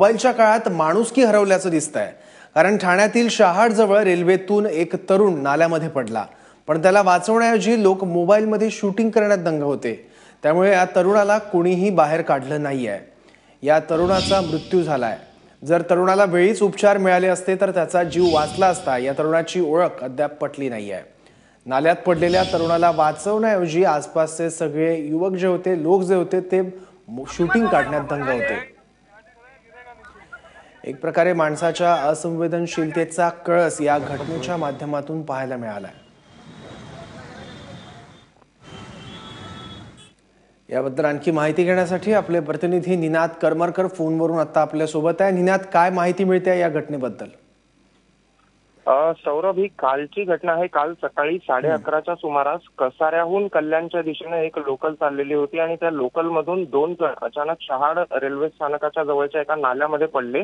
मोबाईलच्या काळात माणुसकी हरवल्याचं दिसतंय. कारण ठाण्यातील शहाडजवळ रेल्वेतून एक तरुण नाल्यामध्ये पडला. पण त्याला वाचवण्याऐवजी लोक मोबाईलमध्ये शूटिंग करण्यात दंग होते. त्यामुळे या तरुणाला कोणीही बाहेर काढलं नाही आहे या तरुणाचा मृत्यू झाला आहे जर तरुणाला वेळीच उपचार मिळाले असते तर त्याचा जीव वाचला असता या तरुणाची ओळख अद्याप पटली नाही आहे नाल्यात पडलेल्या तरुणाला वाचवण्याऐवजी आसपासचे सगळे युवक जे होते लोक जे होते ते शूटिंग काढण्यात दंग होते. एक प्रकारे माणसाच्या असंवेदनशीलतेचा कळस या घटनेच्या माध्यमातून पाहायला मिळालाय. याबद्दल आणखी माहिती घेण्यासाठी आपले प्रतिनिधी निनाद करमरकर फोनवरून आता आपल्यासोबत आहे. निनाद काय माहिती मिळते या घटनेबद्दल? अ, सौरभ ही कालची घटना आहे. काल सकाळी साडे अकराच्या सुमारास कसाऱ्याहून कल्याणच्या दिशेने एक लोकल चाललेली होती आणि त्या लोकल मधून दोन जण अचानक शहाड रेल्वे स्थानकाच्या जवळच्या एका नाल्यामध्ये पडले.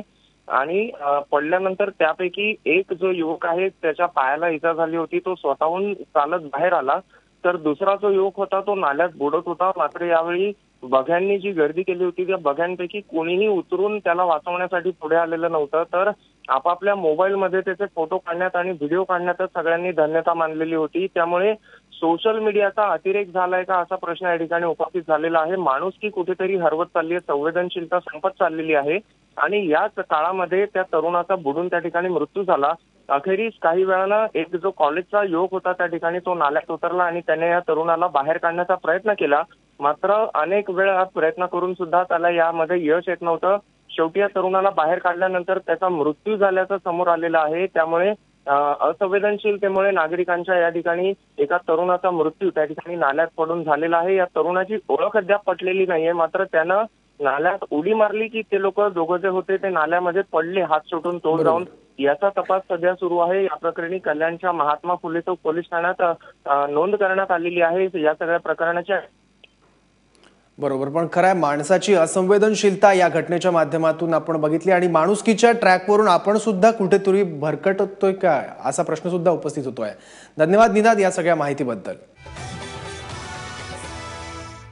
आणि पडल्यानंतर त्यापैकी एक जो युवक आहे त्याच्या पायाला इजा झाली होती तो स्वतःहून चालत बाहेर आला. तर दुसरा जो युवक होता तो नाल्यात बुडत होता. मात्र यावेळी बघ्यांनी जी गर्दी केली होती त्या बघ्यांपैकी कोणीही उतरून त्याला वाचवण्यासाठी पुढे आलेलं नव्हतं. तर आपापल्या मोबाईलमध्ये त्याचे फोटो काढण्यात आणि व्हिडिओ काढण्यातच सगळ्यांनी धन्यता मानलेली होती. त्यामुळे सोशल मीडियाचा अतिरेक झालाय का असा प्रश्न या ठिकाणी उपस्थित झालेला आहे. माणूस की कुठेतरी हरवत चालली आहे संवेदनशीलता संपत चाललेली आहे आणि याच काळामध्ये त्या तरुणाचा बुडून त्या ठिकाणी मृत्यू झाला. अखेरीस काही वेळानं एक जो कॉलेजचा युवक होता त्या ठिकाणी तो नाल्यात उतरला आणि त्याने या तरुणाला बाहेर काढण्याचा प्रयत्न केला. मात्र अनेक वेळा प्रयत्न करून सुद्धा त्याला यामध्ये यश येत नव्हतं. शेवटी या तरुणाला बाहेर काढल्यानंतर त्याचा मृत्यू झाल्याचं समोर आलेलं आहे. त्यामुळे असंवेदनशीलतेमुळे नागरिकांच्या या ठिकाणी एका तरुणाचा मृत्यू त्या ठिकाणी नाल्यात पडून झालेला आहे. या तरुणाची ओळख अद्याप पटलेली नाहीये. मात्र त्यानं नाल्यात उडी मारली की ते लोक दोघं जे होते ते नाल्यामध्ये पडले हात सुटून तोड जाऊन याचा तपास सध्या सुरू आहे. या प्रकरणी कल्याणच्या महात्मा फुले चौक पोलीस ठाण्यात नोंद करण्यात आलेली आहे. या सगळ्या प्रकरणाच्या बरोबर. पण खरं आहे माणसाची असंवेदनशीलता या घटनेच्या माध्यमातून आपण बघितली आणि माणुसकीच्या ट्रॅकवरून आपण सुद्धा कुठेतरी भरकटतोय काय? असा प्रश्न सुद्धा उपस्थित होतोय. धन्यवाद निनाद या सगळ्या माहितीबद्दल.